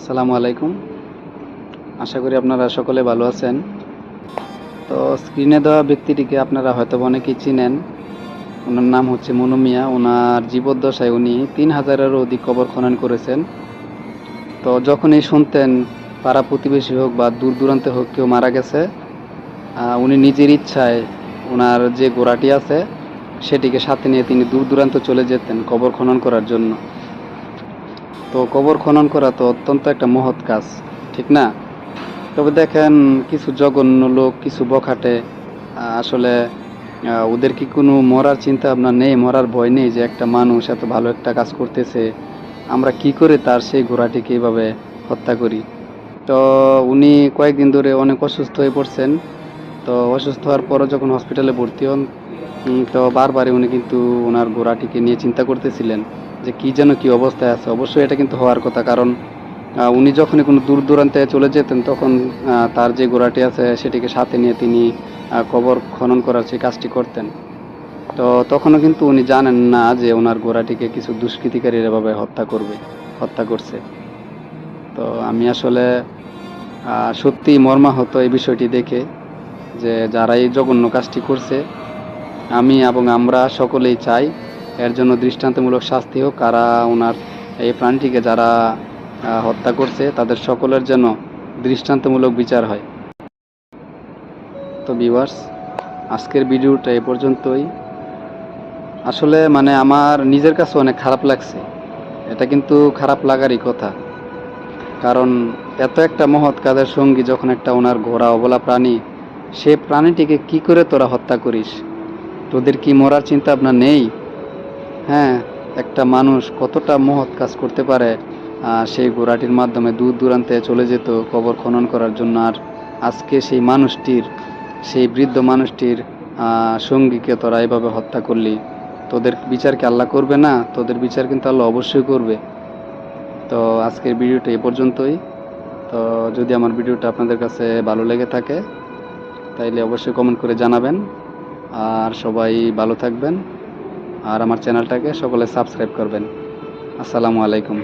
আসসালামু আলাইকুম। আশা করি আপনারা সকলে ভালো আছেন। তো স্ক্রিনে দেওয়া ব্যক্তিটিকে আপনারা হয়তো অনেকেই চিনেন। ওনার নাম হচ্ছে মনু মিয়া। ওনার জীবদ্দশায় উনি তিন হাজারেরও অধিক কবর খনন করেছেন। তো যখনই শুনতেন পাড়া প্রতিবেশী হোক বা দূর দূরান্তে হোক কেউ মারা গেছে উনি নিজের ইচ্ছায় ওনার যে গোড়াটি আছে, সেটিকে সাথে নিয়ে তিনি দূর দূরান্ত চলে যেতেন কবর খনন করার জন্য। তো কবর খনন করা তো অত্যন্ত একটা মহৎ কাজ, ঠিক না? তবে দেখেন, কিছু জঘন্য লোক, কিছু বখাটে আসলে ওদের কি কোনো মরার চিন্তা ভাবনা নেই, মরার ভয় নেই যে একটা মানুষ এত ভালো একটা কাজ করতেছে, আমরা কি করে তার সেই ঘোড়াটিকে এইভাবে হত্যা করি? তো উনি কয়েকদিন ধরে অনেক অসুস্থ হয়ে পড়ছেন, তো অসুস্থ হওয়ার পরও যখন হসপিটালে ভর্তি হন তো বারবারই উনি কিন্তু ওনার ঘোড়াটিকে নিয়ে চিন্তা করতেছিলেন। যে কি যেন কি অবস্থায় আছে। অবশ্যই এটা কিন্তু হওয়ার কথা কারণ উনি যখনই কোনো দূর দূরান্তে চলে যেতেন তখন তার যে ঘোড়াটি আছে সেটিকে সাথে নিয়ে তিনি কবর খনন করার সেই কাজটি করতেন। তো তখনও কিন্তু উনি জানেন না যে ওনার ঘোড়াটিকে কিছু দুষ্কৃতিকারীর এভাবে হত্যা করবে হত্যা করছে। তো আমি আসলে আহ, সত্যিই মর্মাহত এই বিষয়টি দেখে যে যারা এই জঘন্য কাজটি করছে আমি এবং আমরা সকলেই চাই এর জন্য দৃষ্টান্তমূলক শাস্তি হোক। কারা ওনার এই প্রাণীটিকে যারা হত্যা করছে, তাদের সকলের যেন দৃষ্টান্তমূলক বিচার হয়। তো ভিউয়ার্স আজকের ভিডিওটা এ পর্যন্তই। আসলে মানে আমার নিজের কাছে অনেক খারাপ লাগছে। এটা কিন্তু খারাপ লাগারই কথা। কারণ এত একটা মহৎ কাজের সঙ্গী যখন একটা ওনার ঘোড়া অবলা প্রাণী, সে প্রাণীটিকে কি করে তোরা হত্যা করিস? তোদের কি মরার চিন্তা আপনার নেই? হ্যাঁ একটা মানুষ কতটা মহৎ কাজ করতে পারে সেই ঘোড়াটির মাধ্যমে দূর দূরান্তে চলে যেত কবর খনন করার জন্য। আর আজকে সেই মানুষটির, সেই বৃদ্ধ মানুষটির সঙ্গীকে তোরা এভাবে হত্যা করলি। তোদের বিচারকে আল্লাহ করবে না? তোদের বিচার কিন্তু আল্লাহ অবশ্যই করবে। তো আজকের ভিডিওটা এ পর্যন্তই। তো যদি আমার ভিডিওটা আপনাদের কাছে ভালো লেগে থাকে, তাইলে অবশ্যই কমেন্ট করে জানাবেন। আর সবাই ভালো থাকবেন। আর আমার চ্যানেলটাকে সকলে সাবস্ক্রাইব করবেন। আসসালামু আলাইকুম।